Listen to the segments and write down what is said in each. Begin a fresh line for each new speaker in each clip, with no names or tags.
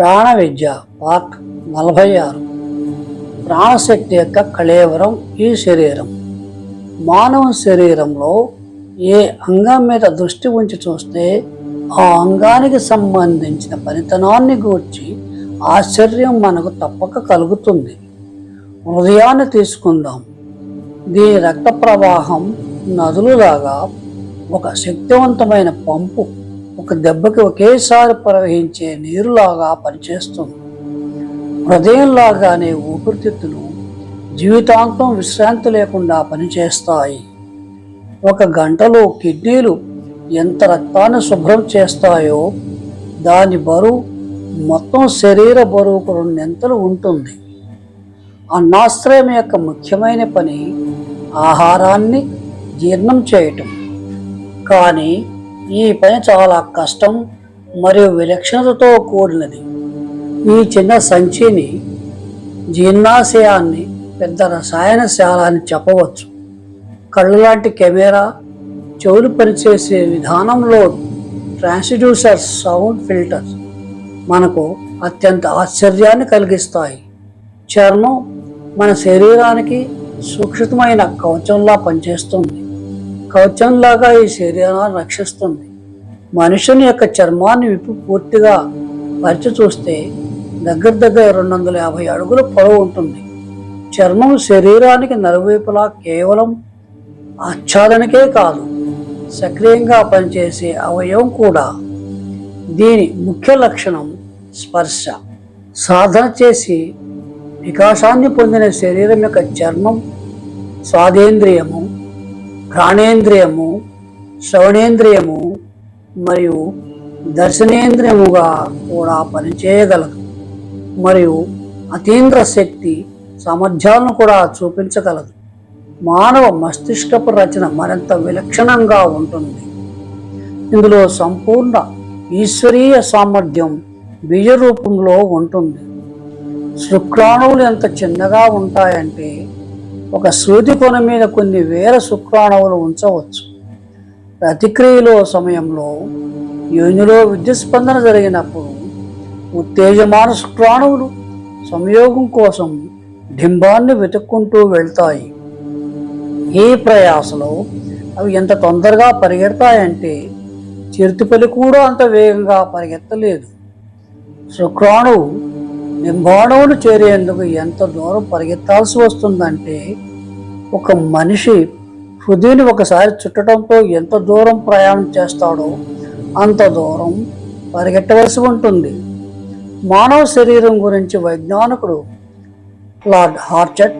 ప్రాణ విద్య పార్ట్ నలభై ఆరు ప్రాణశక్తి యొక్క కళేవరం ఈ శరీరం. మానవ శరీరంలో ఏ అంగం మీద దృష్టి ఉంచి చూస్తే ఆ అంగానికి సంబంధించిన పనితనాన్ని గూర్చి ఆశ్చర్యం మనకు తప్పక కలుగుతుంది. హృదయాన్ని తీసుకుందాం. దీని రక్త ప్రవాహం నదులులాగా ఒక శక్తివంతమైన పంపు ఒక దెబ్బకి ఒకేసారి ప్రవహించే నీరులాగా పనిచేస్తుంది. హృదయంలాగానే ఊపిరితిత్తులు జీవితాంతం విశ్రాంతి లేకుండా పనిచేస్తాయి. ఒక గంటలో కిడ్నీలు ఎంత రక్తాన్ని శుభ్రం చేస్తాయో దాని బరువు మొత్తం శరీర బరువుకు రెండెంతలు ఉంటుంది. అన్నాశ్రయం యొక్క ముఖ్యమైన పని ఆహారాన్ని జీర్ణం చేయటం. కానీ ఈ పని చాలా కష్టం మరియు విలక్షణతతో కూడినది. ఈ చిన్న సంచిని జీర్ణాశయాన్ని పెద్ద రసాయనశాల అని చెప్పవచ్చు. కళ్ళు లాంటి కెమెరా చెవులు పనిచేసే విధానంలో ట్రాన్స్డ్యూసర్ సౌండ్ ఫిల్టర్ మనకు అత్యంత ఆశ్చర్యాన్ని కలిగిస్తాయి. చర్మం మన శరీరానికి సురక్షితమైన కవచంలా పనిచేస్తుంది. కవచంలాగా ఈ శరీరాన్ని రక్షిస్తుంది. మనుషుని యొక్క చర్మాన్ని విప్పి పూర్తిగా పరిచి చూస్తే దగ్గర దగ్గర రెండు వందల యాభై అడుగుల పొడవు ఉంటుంది. చర్మం శరీరానికి నలువైపులా కేవలం ఆచ్ఛాదనకే కాదు సక్రియంగా పనిచేసే అవయవం కూడా. దీని ముఖ్య లక్షణం స్పర్శ. సాధన చేసి వికాసాన్ని పొందిన శరీరం యొక్క చర్మం స్వాదేంద్రియము ప్రాణేంద్రియము శ్రవణేంద్రియము మరియు దర్శనేంద్రియముగా కూడా పనిచేయగలదు. మరియు అతీంద్ర శక్తి సామర్థ్యాలను కూడా చూపించగలదు. మానవ మస్తిష్కపు రచన మరింత విలక్షణంగా ఉంటుంది. ఇందులో సంపూర్ణ ఈశ్వరీయ సామర్థ్యం బీజ రూపంలో ఉంటుంది. శుక్రాణువులు ఎంత చిన్నగా ఉంటాయంటే ఒక సూది కొన మీద కొన్ని వేల శుక్రాణువులు ఉంచవచ్చు. ప్రతిక్రియలో సమయంలో యోనిలో విద్యుత్ స్పందన జరిగినప్పుడు ఉత్తేజమాన శుక్రాణువులు సంయోగం కోసం డింబాన్ని వెతుక్కుంటూ వెళ్తాయి. ఈ ప్రయాసలో అవి ఎంత తొందరగా పరిగెడతాయంటే చిరుతిపల్లి కూడా అంత వేగంగా పరిగెత్తలేదు. శుక్రాణువు నింబాణువును చేరేందుకు ఎంత దూరం పరిగెత్తాల్సి వస్తుందంటే ఒక మనిషి హృదయని ఒకసారి చుట్టడంతో ఎంత దూరం ప్రయాణం చేస్తాడో అంత దూరం పరిగెట్టవలసి ఉంటుంది. మానవ శరీరం గురించి వైజ్ఞానికుడు లార్డ్ హార్చట్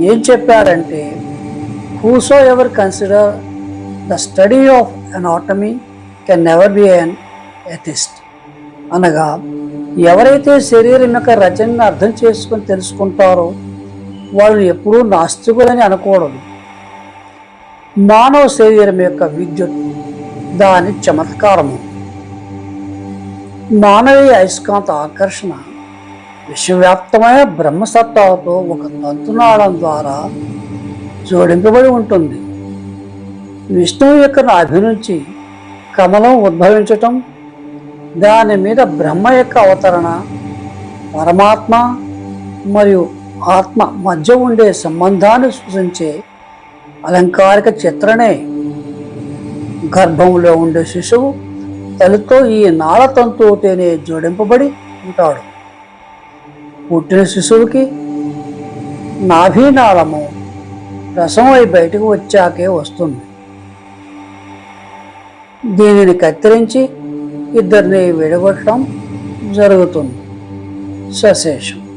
ఏం చెప్పారంటే whosoever consider the study of anatomy can never be an atheist అనగా ఎవరైతే శరీరం యొక్క రచనను అర్థం చేసుకొని తెలుసుకుంటారో వాళ్ళు ఎప్పుడూ నాస్తికులని అనకూడదు. మానవ శరీరం యొక్క విద్యుత్ దాని చమత్కారము. మానవీయ అయస్కాంత ఆకర్షణ విశ్వవ్యాప్తమైన బ్రహ్మసత్తాతో ఒక తంతునాళం ద్వారా జోడింపబడి ఉంటుంది. విష్ణువు యొక్క నాభి నుంచి కమలం ఉద్భవించటం దాని మీద బ్రహ్మ యొక్క అవతరణ పరమాత్మ మరియు ఆత్మ మధ్య ఉండే సంబంధాన్ని సూచించే అలంకారిక చిత్రణే గర్భంలో ఉండే శిశువు తల్లితో ఈ నాళతంతుతోనే జోడింపబడి ఉంటాడు. పుట్టిన శిశువుకి నాభీనాళము రసమై బయటకు వచ్చాకే వస్తుంది. దీనిని కత్తిరించి ఇద్దరిని విడగొట్టడం జరుగుతుంది. సశేషం.